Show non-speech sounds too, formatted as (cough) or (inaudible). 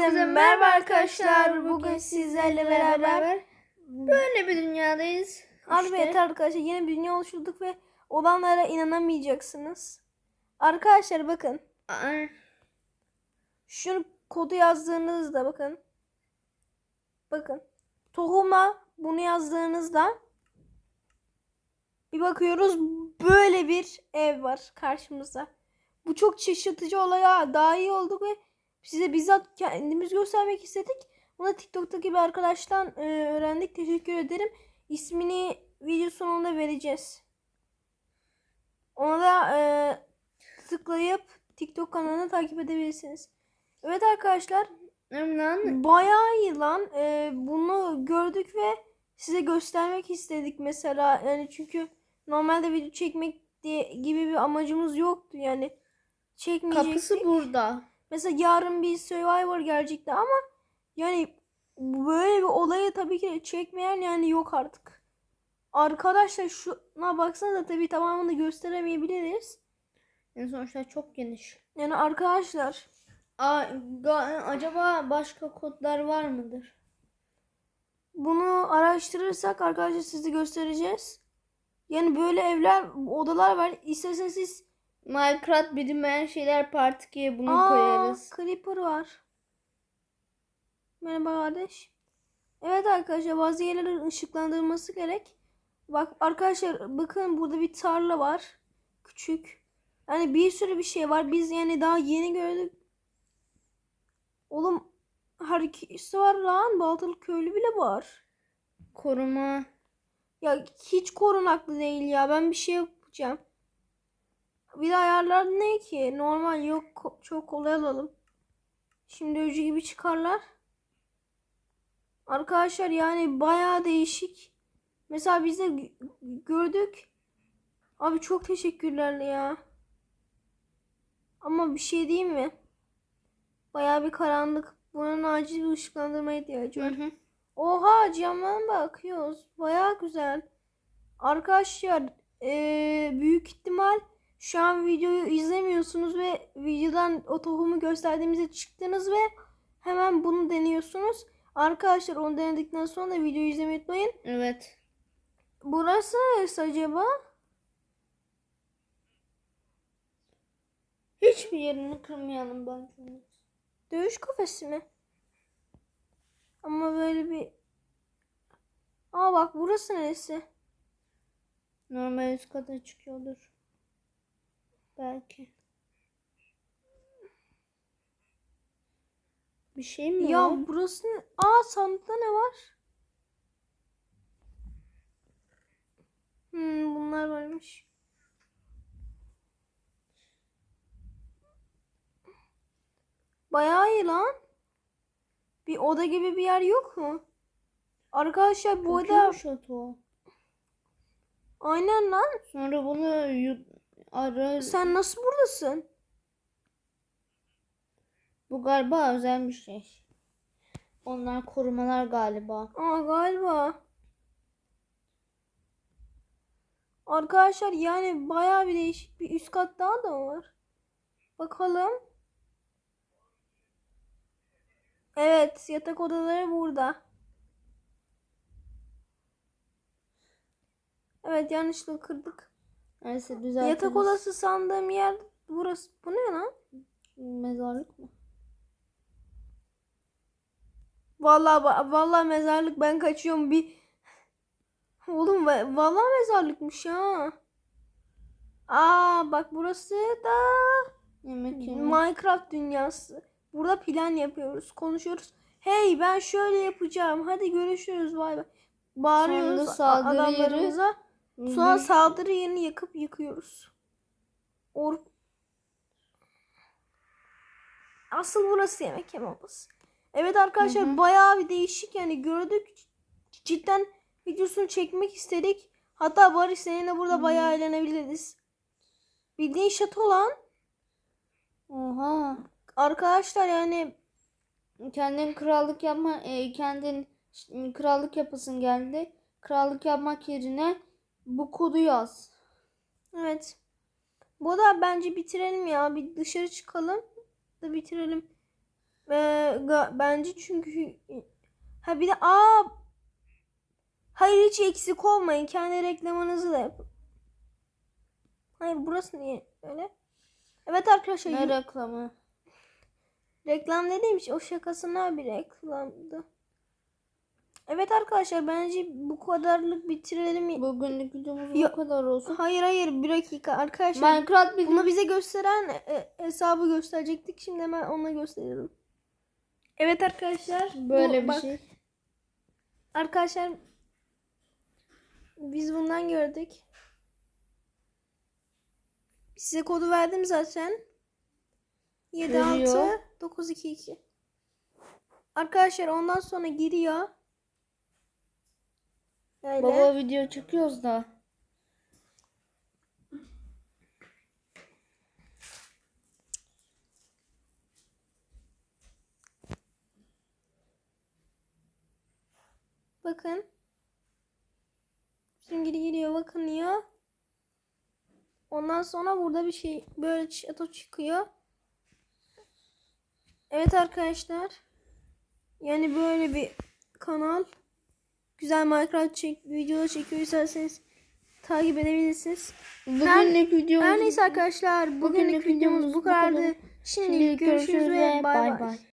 Herkese merhaba arkadaşlar. Bugün sizlerle beraber böyle bir dünyadayız. Harbi İşte. evet arkadaşlar yeni bir dünya oluşturduk ve olanlara inanamayacaksınız. Arkadaşlar bakın Aa, şu kodu yazdığınızda bakın. Bakın. Tohuma bunu yazdığınızda bir bakıyoruz böyle bir ev var karşımızda. Bu çok şaşırtıcı olaya daha iyi olduk ve size bizzat kendimiz göstermek istedik. Bunu TikTok'taki bir arkadaştan e, öğrendik. Teşekkür ederim. İsmini video sonunda vereceğiz. Ona da e, tıklayıp TikTok kanalını takip edebilirsiniz. Evet arkadaşlar Lan bayağı iyi lan. E, bunu gördük ve size göstermek istedik mesela. Yani çünkü normalde video çekmek diye gibi bir amacımız yoktu yani. Çekmeyecektik. kapısı burada. Mesela yarın bir Survivor gelecekti ama yani böyle bir olayı tabii ki çekmeyen yani yok artık. Arkadaşlar şuna baksanıza tabii tamamını gösteremeyebiliriz. En sonuçta çok geniş. Yani arkadaşlar Aa, ga- acaba başka kodlar var mıdır? bunu araştırırsak arkadaşlar size göstereceğiz. Yani böyle evler, odalar var. İsterseniz siz Minecraft bilinmeyen şeyler part 2'ye bunu Aa, koyarız. Creeper var. Merhaba kardeş. Evet arkadaşlar bazı yerlerin ışıklandırılması gerek. Bak arkadaşlar bakın burada bir tarla var. Küçük. Yani bir sürü bir şey var. Biz yani daha yeni gördük. Oğlum herkes var lan. Baltalı köylü bile var. Koruma. Ya hiç korunaklı değil ya. Ben bir şey yapacağım. Bir de ayarlar ne ki? Normal yok çok kolay alalım. Şimdi öcü gibi çıkarlar. Arkadaşlar yani bayağı değişik. Mesela biz de gördük. Abi çok teşekkürler ya. Ama bir şey diyeyim mi? Bayağı bir karanlık. Bunun acil bir ışıklandırma ihtiyacı var. hı. Oha camdan bakıyoruz. Baya güzel. Arkadaşlar eee, büyük ihtimal şu an videoyu izlemiyorsunuz ve videodan o tohumu gösterdiğimizde çıktınız ve hemen bunu deniyorsunuz. Arkadaşlar onu denedikten sonra da videoyu izlemeyi unutmayın. Evet. Burası neresi acaba? Hiçbir yerini kırmayalım bence. Dövüş kafesi mi? Ama böyle bir... Aa bak burası neresi? Normal üst kata çıkıyordur. Belki. Bir şey mi Ya var? burası ne? Aa sandıkta ne var? Hmm, bunlar varmış. Bayağı iyi lan. Bir oda gibi bir yer yok mu? Arkadaşlar bu Çok oda aynen lan. Sonra bunu ara... Sen nasıl buradasın? Bu galiba özel bir şey. Onlar korumalar galiba. Aa galiba. Arkadaşlar yani bayağı bir değişik bir üst kat daha da var. Bakalım. Evet, yatak odaları burada. Evet, yanlışlıkla kırdık. Neyse düzeltiriz. Yatak odası sandığım yer burası. Bu ne lan? Mezarlık mı? Vallahi vallahi mezarlık ben kaçıyorum bir. (laughs) Oğlum va- vallahi mezarlıkmış ha. Aa bak burası da Yemek yeme. Minecraft dünyası. Burada plan yapıyoruz, konuşuyoruz. Hey ben şöyle yapacağım. Hadi görüşürüz bay bay. Bağırıyoruz saldırı yeri- Sonra saldırı yerini yakıp yıkıyoruz. Or Asıl burası yemek yeme odası. Evet arkadaşlar Hı hı. bayağı bir değişik yani gördük. Cidden videosunu çekmek istedik. Hatta Barış seninle burada bayağı eğlenebiliriz. Bildiğin şato lan. Oha. Arkadaşlar yani Kendin krallık yapma, e, kendin krallık yapasın geldi. Krallık yapmak yerine bu kodu yaz. evet. Bu da bence bitirelim ya. Bir dışarı çıkalım da bitirelim. Ee, bence çünkü ha bir de aa hayır hiç eksik olmayın. Kendi reklamınızı da yapın. Hayır burası niye öyle? Evet arkadaşlar Ne reklamı? reklam dediğim şey o şakasına bir reklamdı. Evet arkadaşlar bence bu kadarlık bitirelim. Bugünlük videomuz bu kadar olsun. Hayır hayır bir dakika arkadaşlar. Minecraft bilgi Bunu bize gösteren e, hesabı gösterecektik. Şimdi hemen ona gösterelim. Evet arkadaşlar. bu- böyle bir bak- şey. Arkadaşlar biz bundan gördük. Size kodu verdim zaten. 76 Veriyor. 922. Arkadaşlar ondan sonra giriyor. Böyle. Baba video çekiyoruz da. Bakın. Şimdi geri geliyor bakınıyor. Ondan sonra burada bir şey böyle şato çıkıyor. Evet arkadaşlar. Yani böyle bir kanal. Güzel Minecraft çek videolar çekiyor isterseniz takip edebilirsiniz. Bugünlük videomuz Her neyse arkadaşlar bugünlük bugünlük videomuz videomuz bu bu kadar. kadardı. Şimdi Şimdilik görüşürüz ve bay bay. bay.